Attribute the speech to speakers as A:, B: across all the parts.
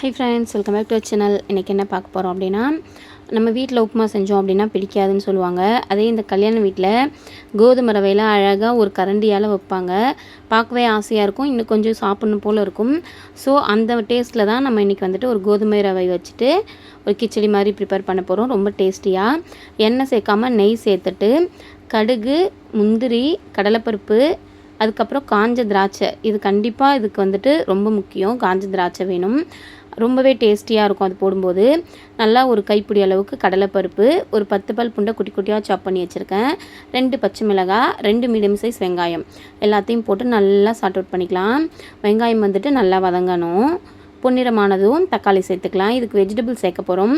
A: Hi friends welcome back to channel இன்றைக்கி என்ன பார்க்க போகிறோம் அப்படின்னா நம்ம வீட்டில் உப்புமா செஞ்சோம் அப்படின்னா பிடிக்காதுன்னு சொல்லுவாங்க. அதே இந்த கல்யாண வீட்டில் கோதுமை ரவையில் அழகாக ஒரு கரண்டியால் வைப்பாங்க. பார்க்கவே ஆசையாக இருக்கும். இன்னும் கொஞ்சம் சாப்பிட்ணும் போல் இருக்கும். ஸோ அந்த டேஸ்ட்டில் தான் நம்ம இன்றைக்கி வந்துட்டு ஒரு கோதுமை ரவை வச்சுட்டு ஒரு கிச்சடி மாதிரி ப்ரிப்பேர் பண்ண போகிறோம் ரொம்ப டேஸ்டியாக எண்ணெய் சேர்க்காம நெய் சேர்த்துட்டு கடுகு முந்திரி கடலைப்பருப்பு அதுக்கப்புறம் காஞ்ச திராட்சை. இது கண்டிப்பாக இதுக்கு வந்துட்டு ரொம்ப முக்கியம். காஞ்ச திராட்சை வேணும். ரொம்பவே டேஸ்டியாக இருக்கும் அது போடும்போது. நல்லா ஒரு கைப்பிடி அளவுக்கு கடலைப்பருப்பு ஒரு பத்து பல் புண்டை குட்டி குட்டியாக சாப் பண்ணி வச்சுருக்கேன். ரெண்டு பச்சை மிளகாய் ரெண்டு மீடியம் சைஸ் வெங்காயம். எல்லாத்தையும் போட்டு நல்லா சார்ட் அவுட் பண்ணிக்கலாம். வெங்காயம் வந்துட்டு நல்லா வதங்கணும். பொன்னிறமானதும் தக்காளி சேர்த்துக்கலாம். இதுக்கு வெஜிடபிள் சேர்க்க போகிறோம்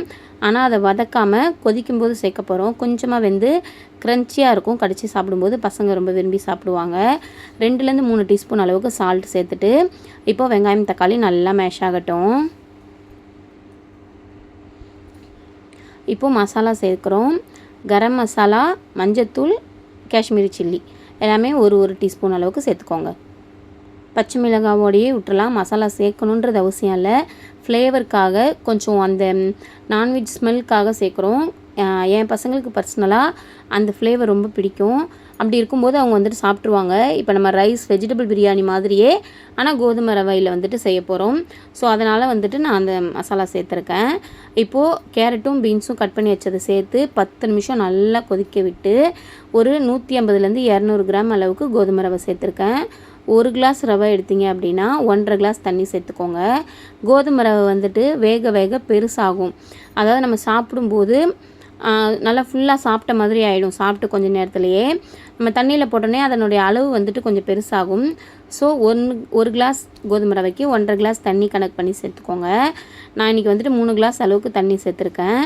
A: ஆனால் அதை வதக்காமல் கொதிக்கும் போது சேர்க்க போகிறோம் கொஞ்சமாக வெந்து க்ரன்ச்சியாக இருக்கும். கடித்து சாப்பிடும்போது பசங்க ரொம்ப விரும்பி சாப்பிடுவாங்க. ரெண்டுலேருந்து மூணு டீஸ்பூன் அளவுக்கு சால்ட் சேர்த்துட்டு இப்போ வெங்காயம் தக்காளி நல்லா மேஷ் ஆகட்டும். இப்போது மசாலா சேர்க்குறோம். கரம் மசாலா மஞ்சத்தூள் காஷ்மீரி சில்லி. எல்லாமே ஒரு ஒரு டீஸ்பூன் அளவுக்கு சேர்த்துக்கோங்க. பச்சை மிளகாவோடையே விட்டுலாம் மசாலா சேர்க்கணுன்றது அவசியம் இல்லை. ஃப்ளேவருக்காக கொஞ்சம் அந்த நான்வெஜ் ஸ்மெல்க்காக சேர்க்குறோம். என் பசங்களுக்கு பர்சனலாக அந்த ஃப்ளேவர் ரொம்ப பிடிக்கும். அப்படி இருக்கும்போது அவங்க வந்துட்டு சாப்பிட்ருவாங்க இப்போ நம்ம ரைஸ் வெஜிடபிள் பிரியாணி மாதிரியே ஆனால் கோதுமை ரவையில் வந்துட்டு செய்ய போகிறோம் ஸோ அதனால் வந்துட்டு நான் அந்த மசாலா சேர்த்துருக்கேன். இப்போது கேரட்டும் பீன்ஸும் கட் பண்ணி வச்சதை சேர்த்து பத்து நிமிஷம் நல்லா கொதிக்க விட்டு ஒரு நூற்றி ஐம்பதுலேருந்து இரநூறு கிராம் அளவுக்கு கோதுமை ரவை சேர்த்துருக்கேன். ஒரு கிளாஸ் ரவை எடுத்தீங்க அப்படின்னா ஒன்றரை கிளாஸ் தண்ணி சேர்த்துக்கோங்க. கோதுமை ரவை வந்துட்டு வேக வேக பெருசாகும். அதாவது நம்ம சாப்பிடும்போது நல்லா ஃபுல்லாக சாப்பிட்ட மாதிரி ஆகிடும் சாப்பிட்டு கொஞ்சம் நேரத்துலையே. நம்ம தண்ணியில் போட்டோன்னே அதனுடைய அளவு வந்துட்டு கொஞ்சம் பெருசாகும். ஸோ ஒன்று ஒரு கிளாஸ் கோதுமை ரவைக்கு ஒன்றரை கிளாஸ் தண்ணி கணக்கு பண்ணி சேர்த்துக்கோங்க. நான் இன்றைக்கி வந்துட்டு மூணு கிளாஸ் அளவுக்கு தண்ணி சேர்த்துருக்கேன்.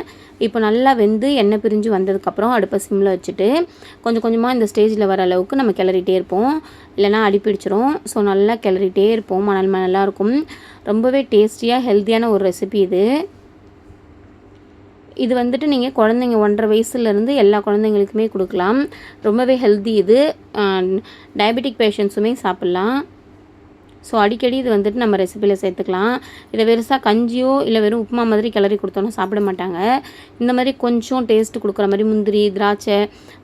A: இப்போ நல்லா வெந்து எண்ணெய் பிரிஞ்சு வந்ததுக்கப்புறம் அடுப்பை சிம்மில் வச்சுட்டு கொஞ்சம் கொஞ்சமாக இந்த ஸ்டேஜில் வர அளவுக்கு நம்ம கிளறிட்டே இருப்போம். இல்லைனா அடிப்பிடிச்சிரும் ஸோ நல்லா கிளறிட்டே இருப்போம். மணல் மணலாக இருக்கும். ரொம்பவே டேஸ்டியாக ஹெல்த்தியான ஒரு ரெசிபி இது. இது வந்துட்டு நீங்கள் குழந்தைங்க ஒன்றரை வயசுலேருந்து எல்லா குழந்தைங்களுக்குமே கொடுக்கலாம். ரொம்பவே ஹெல்த்தி இது. டயபெட்டிக் பேஷண்ட்ஸுமே சாப்பிட்லாம். ஸோ அடிக்கடி இது வந்துட்டு நம்ம ரெசிபியில் சேர்த்துக்கலாம். இதை வெறுசாக கஞ்சியோ இல்லை வெறும் உப்புமா மாதிரி கிளறி கொடுத்தோன்னா சாப்பிட மாட்டாங்க. இந்த மாதிரி கொஞ்சம் டேஸ்ட்டு கொடுக்குற மாதிரி முந்திரி திராட்சை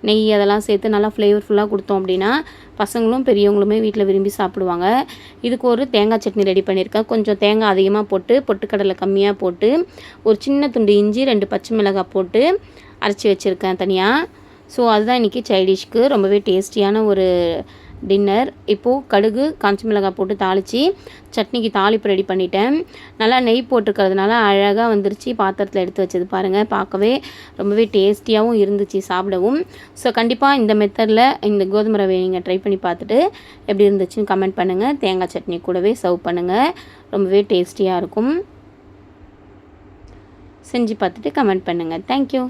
A: நெய் அதெல்லாம் சேர்த்து நல்லா ஃப்ளேவர்ஃபுல்லாக கொடுத்தோம் அப்படின்னா பசங்களும் பெரியவங்களுமே வீட்டில் விரும்பி சாப்பிடுவாங்க. இதுக்கு ஒரு தேங்காய் சட்னி ரெடி பண்ணியிருக்கேன். கொஞ்சம் தேங்காய் அதிகமாக போட்டு பொட்டுக்கடலை கம்மியாக போட்டு ஒரு சின்ன துண்டு இஞ்சி ரெண்டு பச்சை மிளகாய் போட்டு அரைச்சி வச்சுருக்கேன் தனியாக ஸோ அதுதான் இன்றைக்கி சைடிஷ்க்கு ரொம்பவே டேஸ்டியான ஒரு டின்னர் இப்போது கடுகு காஞ்சி மிளகாய் போட்டு தாளித்து சட்னிக்கு தாளிப்பு ரெடி பண்ணிட்டேன். நல்லா நெய் போட்டிருக்கிறதுனால அழகாக வந்துருச்சு. பாத்திரத்தில் எடுத்து வச்சது பாருங்கள் பார்க்கவே ரொம்பவே டேஸ்டியாகவும் இருந்துச்சு சாப்பிடவும். ஸோ கண்டிப்பாக இந்த மெத்தடில் இந்த கோதுமை ரவை நீங்கள் ட்ரை பண்ணி பார்த்துட்டு எப்படி இருந்துச்சுன்னு கமெண்ட் பண்ணுங்கள் தேங்காய் சட்னி கூடவே சர்வ் பண்ணுங்கள் ரொம்பவே டேஸ்டியாக இருக்கும். செஞ்சு பார்த்துட்டு கமெண்ட் பண்ணுங்கள் தேங்க்யூ